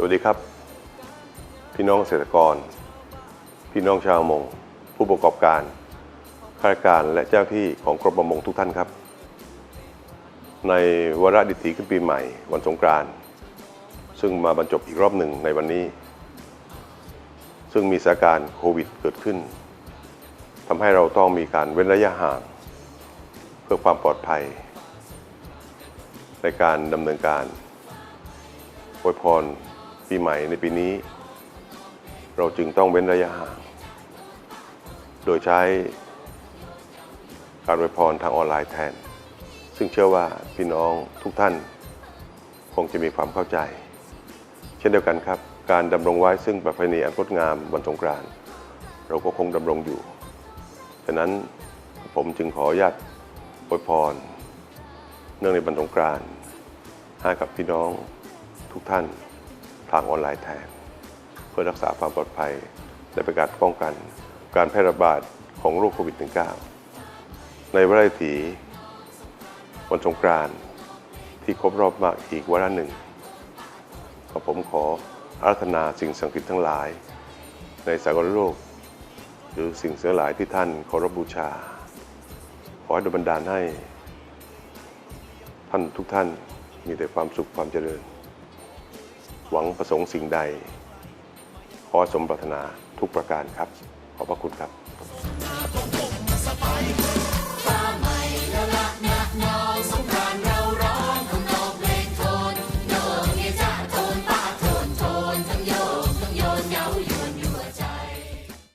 สวัสดีครับ พี่น้องเกษตรกร พี่น้องชาวมง ผู้ประกอบการข้าราชการและเจ้าที่ของกรมประมงทุกท่านครับ ในวาระดิถีขึ้นปีใหม่วันสงกรานต์ซึ่งมาบรรจบอีกรอบหนึ่งในวันนี้ ซึ่งมีสถานการณ์โควิดเกิดขึ้นทำให้เราต้องมีการเว้นระยะห่าง เพื่อความปลอดภัย ในการดำเนินการอวยพร ปีใหม่ในปีนี้ เราจึงต้องเว้นระยะห่าง โดยใช้การอวยพรทางออนไลน์แทน ซึ่งเชื่อว่าพี่น้องทุกท่าน คงจะมีความเข้าใจ เช่นเดียวกันครับ การดำรงไว้ซึ่งประเพณีอันงดงามวันสงกรานต์เราก็คงดำรงอยู่ฉะนั้นผมจึงขออนุญาตอวยพร เนื่องในวันสงกรานต์ให้กับพี่น้องทุกท่าน ทางออนไลน์แทน เพื่อรักษาความปลอดภัย และเป็นการป้องกันการแพร่ระบาดของโรคโควิด -19 ในวาระถีวันสงกรานต์ที่ครบรอบมาอีกวาระหนึ่งก็ผมขออารัธนาสิ่งศังกดิ์สิทธิ์ทั้งหลาย ในสากลโลก หรือสิ่งเสียหลายที่ท่านเคารพบูชา ขอให้ดลบันดาลให้ ท่านทุกท่านมีแต่ความสุขความเจริญ หวังประสงค์สิ่งใด ขอสมปรารถนาทุกประการครับ ขอบพระคุณครับ